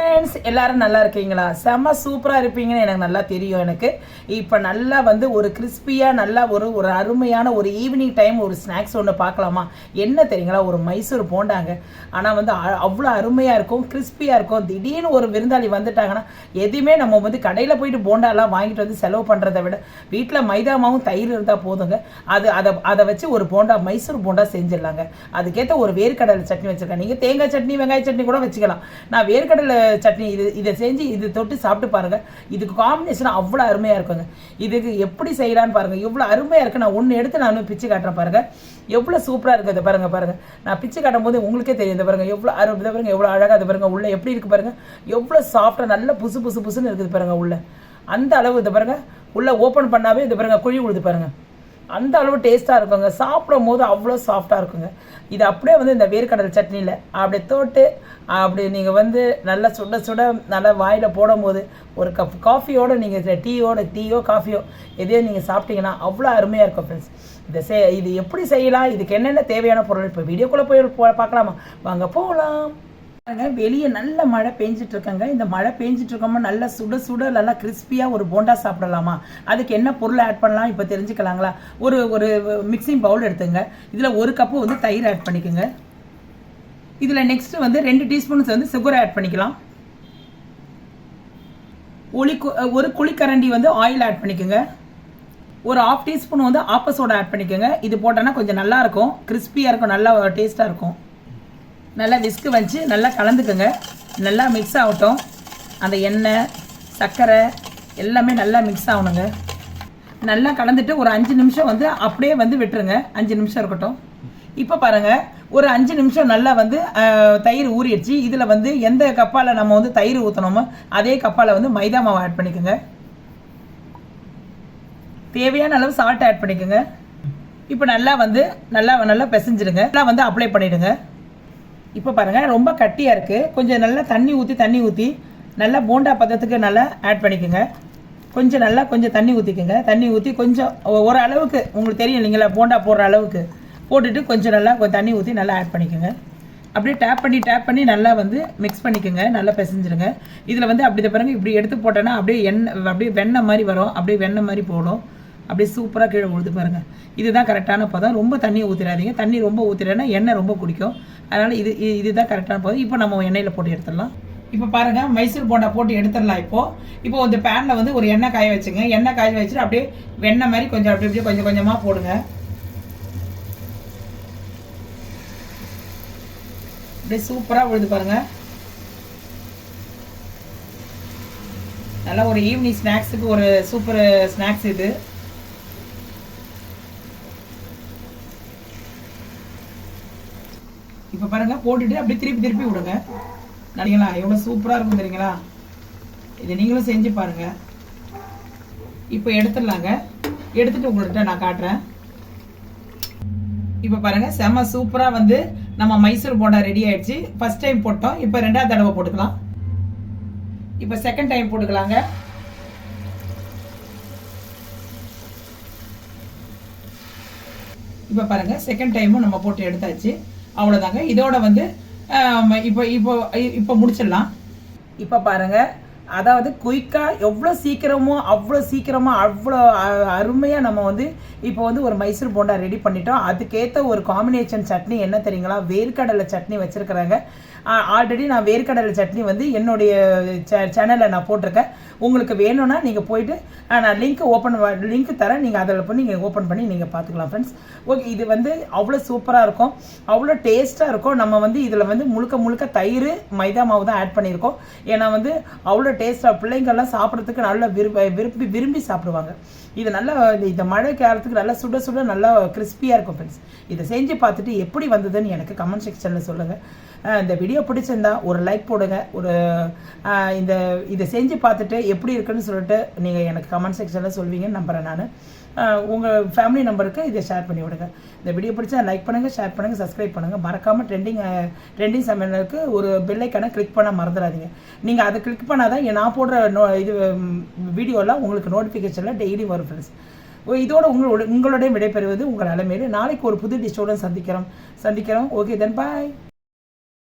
Friends எல்லாரும் நல்லா இருக்கீங்களா? செம்ம சூப்பராக இருப்பீங்கன்னு எனக்கு நல்லா தெரியும் எனக்கு. இப்போ நல்லா வந்து ஒரு கிறிஸ்பியாக நல்லா ஒரு ஒரு அருமையான ஒரு ஈவினிங் டைம் ஒரு ஸ்நாக்ஸ் ஒன்று பார்க்கலாமா? என்ன தெரியுங்களா? ஒரு மைசூர் போண்டாங்க. ஆனால் வந்து அவ்வளோ அருமையாக இருக்கும் கிறிஸ்பியாக இருக்கும். திடீர்னு ஒரு விருந்தாளி வந்துட்டாங்கன்னா எதுவுமே நம்ம வந்து கடையில் போயிட்டு போண்டாலாம் வாங்கிட்டு வந்து செலவு பண்ணுறதை விட வீட்டில் மைதா மாவும் தயிர் இருந்தால் போதுங்க. அது அதை அதை வச்சு ஒரு போண்டா மைசூர் போண்டா செஞ்சிடலாங்க. அதுக்கேற்ற ஒரு வேர்க்கடலை சட்னி வச்சுருக்கேன். நீங்கள் தேங்காய் சட்னி வெங்காய சட்னி கூட வச்சுக்கலாம். நான் வேர்க்கடலை சட்னி இது இதை செஞ்சு இது தொட்டு சாப்பிட்டு பாருங்கள் இதுக்கு காம்பினேஷன் அவ்வளோ அருமையாக இருக்குங்க. இதுக்கு எப்படி செய்யலான்னு பாருங்கள் எவ்வளோ அருமையாக இருக்குது நான் ஒன்று எடுத்து நான் பிச்சு காட்டுறேன் பாருங்கள் எவ்வளோ சூப்பராக இருக்குது அதை பாருங்க பாருங்கள் நான் பிச்சு காட்டும் போது உங்களுக்கே தெரியும். இந்த பாருங்க எவ்வளோ அரு இதை பாருங்கள் எவ்வளோ அழகாக இது பாருங்கள் உள்ளே எப்படி இருக்குது பாருங்கள் எவ்வளோ சாஃப்டாக நல்ல புசு புசு புசுன்னு இருக்குது பாருங்கள் உள்ளே. அந்த அளவு இதை பாருங்கள் உள்ளே ஓப்பன் பண்ணாவே இது பாருங்கள் குழி உழுது பாருங்கள் அந்த அளவு டேஸ்ட்டாக இருக்குங்க. சாப்பிடும் போது அவ்வளோ சாஃப்டாக இருக்குங்க. இது அப்படியே வந்து இந்த வேர்க்கடலை சட்னியில் அப்படியே தோட்டு அப்படி நீங்கள் வந்து நல்லா சுட சுட நல்லா வாயில் போடும்போது ஒரு கப் காஃபியோட நீங்கள் டீயோட டீயோ காஃபியோ எதையோ நீங்கள் சாப்பிட்டீங்கன்னா அவ்வளோ அருமையாக இருக்கும் ஃப்ரெண்ட்ஸ் இதை செய் இது எப்படி செய்யலாம்? இதுக்கு என்னென்ன தேவையான பொருள்? இப்போ வீடியோக்குள்ளே போய் பார்க்கலாமா? வாங்க போகலாம் வெளியே நல்ல மழை பெஞ்சிட்டு இருக்கங்க இந்த மழை பெஞ்சிட்டு இருக்கோமா நல்லா சுட சுட நல்லா கிறிஸ்பியாக ஒரு போண்டா சாப்பிடலாமா? அதுக்கு என்ன பொருள் ஆட் பண்ணலாம்? இப்போ தெரிஞ்சுக்கலாங்களா? ஒரு ஒரு மிக்சிங் பவுல் எடுத்துங்க. இதில் ஒரு கப்பு வந்து தயிர் ஆட் பண்ணிக்கோங்க. இதில் நெக்ஸ்ட் வந்து ரெண்டு டீஸ்பூன்ஸ் வந்து சுகர் ஆட் பண்ணிக்கலாம். ஒளி ஒரு குழிக்கரண்டி வந்து ஆயில் ஆட் பண்ணிக்கோங்க. ஒரு ஆஃப் டீஸ்பூன் வந்து ஆப்ப சோடா ஆட் பண்ணிக்கோங்க. இது போட்டோன்னா கொஞ்சம் நல்லா இருக்கும். கிறிஸ்பியாக இருக்கும் நல்லா டேஸ்ட்டாக இருக்கும். நல்லா விஸ்கு வச்சு நல்லா கலந்துக்கோங்க. நல்லா மிக்ஸ் ஆகட்டும். அந்த எண்ணெய் சர்க்கரை எல்லாமே நல்லா மிக்ஸ் ஆகணுங்க. நல்லா கலந்துட்டு ஒரு அஞ்சு நிமிஷம் வந்து அப்படியே வந்து விட்டுருங்க. அஞ்சு நிமிஷம் இருக்கட்டும். இப்போ பாருங்க ஒரு அஞ்சு நிமிஷம் நல்லா வந்து தயிர் ஊறிடுச்சு. இதில் வந்து எந்த கப்பால் நம்ம வந்து தயிர் ஊற்றணுமோ அதே கப்பால் வந்து மைதா மாவு ஆட் பண்ணிக்கோங்க. தேவையான அளவு சால்ட் ஆட் பண்ணிக்கோங்க. இப்போ நல்லா வந்து நல்லா நல்லா பிசைஞ்சிடுங்க. நல்லா வந்து அப்ளை பண்ணிவிடுங்க இப்போ பாருங்கள் ரொம்ப கட்டியாக இருக்குது கொஞ்சம் நல்லா தண்ணி ஊற்றி தண்ணி ஊற்றி நல்லா போண்டா பதத்துக்கு நல்லா ஆட் பண்ணிக்கோங்க. கொஞ்சம் நல்லா கொஞ்சம் தண்ணி ஊற்றிக்கோங்க தண்ணி ஊற்றி கொஞ்சம் ஒரு அளவுக்கு உங்களுக்கு தெரியும் இல்லைங்களா போண்டா போடுற அளவுக்கு. போட்டுட்டு கொஞ்சம் நல்லா கொஞ்சம் தண்ணி ஊற்றி நல்லா ஆட் பண்ணிக்கோங்க. அப்படியே டேப் பண்ணி டேப் பண்ணி நல்லா வந்து மிக்ஸ் பண்ணிக்கோங்க. நல்லா பிசைஞ்சிருங்க. இதில் வந்து அப்படி இதை இப்படி எடுத்து போட்டோன்னா அப்படியே எண்ணெய் அப்படியே வெண்ணெய் மாதிரி வரும். அப்படியே வெண்ணெய் மாதிரி போடும். அப்படியே சூப்பராக கீழே உழுது பாருங்கள் இதுதான் கரெக்டான பதம் ரொம்ப தண்ணியை ஊற்றிடாதீங்க தண்ணி ரொம்ப ஊற்றிடனா எண்ணெய் ரொம்ப குடிக்கும். அதனால் இது இது- இதுதான் கரெக்டான பதம் இப்போ நம்ம எண்ணெயில் போட்டு எடுத்துடலாம். இப்போ பாருங்கள் மைசூர் போண்டா போட்டு எடுத்துடலாம் இப்போது இப்போ இந்த பேனில் வந்து ஒரு எண்ணெய் காய வச்சுங்க. எண்ணெய் காய வச்சுட்டு அப்படியே வெண்ணெய் மாதிரி கொஞ்சம் அப்படி அப்படியே கொஞ்சம் கொஞ்சமாக போடுங்க. அப்படியே சூப்பராக உழுது பாருங்க. நல்லா ஒரு ஈவினிங் ஸ்நாக்ஸுக்கு ஒரு சூப்பர் ஸ்நாக்ஸ் இது. இப்போ பாருங்க போட்டுட்டு அப்படியே திருப்பி திருப்பி விடுங்க. நினைங்களா எவ்வளோ சூப்பராக இருக்கும் தெரியுங்களா? இதை நீங்களும் செஞ்சு பாருங்க. இப்போ எடுத்துடலாங்க. எடுத்துட்டு உங்கள்கிட்ட நான் காட்டுறேன். இப்போ பாருங்க செம சூப்பராக வந்து நம்ம மைசூர் போண்டா ரெடி ஆயிடுச்சு. ஃபர்ஸ்ட் டைம் போட்டோம். இப்போ ரெண்டாவது தடவை போட்டுக்கலாம். இப்போ செகண்ட் டைம் போட்டுக்கலாங்க. இப்போ பாருங்க செகண்ட் டைமும் நம்ம போட்டு எடுத்தாச்சு. அவ்வளோதாங்க இதோட வந்து இப்போ இப்போ இப்போ முடிச்சிடலாம். இப்போ பாருங்கள் அதாவது குயிக்காக எவ்வளோ சீக்கிரமோ அவ்வளோ சீக்கிரமாக அவ்வளோ அ- அருமையாக நம்ம வந்து இப்போ வந்து ஒரு மைசூர் போண்டா ரெடி பண்ணிட்டோம். அதுக்கேற்ற ஒரு காம்பினேஷன் சட்னி என்ன தெரியுங்களா? வேர்க்கடலை சட்னி வச்சுருக்குறாங்க. ஆல்ரெடி நான் வேர்க்கடலை சட்னி வந்து என்னுடைய சேனலில் நான் போட்டிருக்கேன். உங்களுக்கு வேணும்னா நீங்கள் போயிட்டு நான் லிங்க் ஓப்பன் லிங்க் தரேன். நீங்கள் அதில் போய் நீங்கள் ஓப்பன் பண்ணி நீங்கள் பார்த்துக்கலாம் ஃப்ரெண்ட்ஸ் ஓகே இது வந்து அவ்வளோ சூப்பராக இருக்கும். அவ்வளோ டேஸ்ட்டாக இருக்கும். நம்ம வந்து இதில் வந்து முழுக்க முழுக்க தயிர் மைதா மாவு தான் ஆட் பண்ணியிருக்கோம். ஏன்னா வந்து அவ்வளோ டேஸ்ட்டாக பிள்ளைங்கள்லாம் சாப்பிட்றதுக்கு நல்லா விரும்ப விரும்பி விரும்பி சாப்பிடுவாங்க. இது நல்லா இந்த- இந்த மழை காலத்துக்கு நல்லா சுட சுட நல்லா கிறிஸ்பியாக இருக்கும் ஃப்ரெண்ட்ஸ் இதை செஞ்சு பார்த்துட்டு எப்படி வந்ததுன்னு எனக்கு கமெண்ட் செக்ஷனில் சொல்லுங்கள் இந்த வீடியோ பிடிச்சிருந்தா ஒரு லைக் போடுங்க. ஒரு இந்த இதை செஞ்சு பார்த்துட்டு எப்படி இருக்குன்னு சொல்லிட்டு நீங்கள் எனக்கு கமெண்ட் செக்ஷனில் சொல்வீங்கன்னு நம்புகிறேன் நான். உங்கள் ஃபேமிலி நம்பருக்கு இதை ஷேர் பண்ணி விடுங்க. இந்த வீடியோ பிடிச்சா லைக் பண்ணுங்கள் ஷேர் பண்ணுங்கள் சப்ஸ்கிரைப் பண்ணுங்கள் மறக்காமல் ட்ரெண்டிங் ட்ரெண்டிங் சமையலுக்கு ஒரு பெல்லைக்கான கிளிக் பண்ண மறந்துடாதீங்க. நீங்கள் அதை கிளிக் பண்ணால் தான் நான் போடுற நோ இது வீடியோலாம் உங்களுக்கு நோட்டிஃபிகேஷனில் டெய்லி வரும் ஃப்ரெண்ட்ஸ் இதோட உங்களோட உங்களுடைய விடைபெறுவது உங்கள் அலமேலு. நாளைக்கு ஒரு புது டிஷோட சந்திக்கிறோம். சந்திக்கிறோம். ஓகே தென் பாய்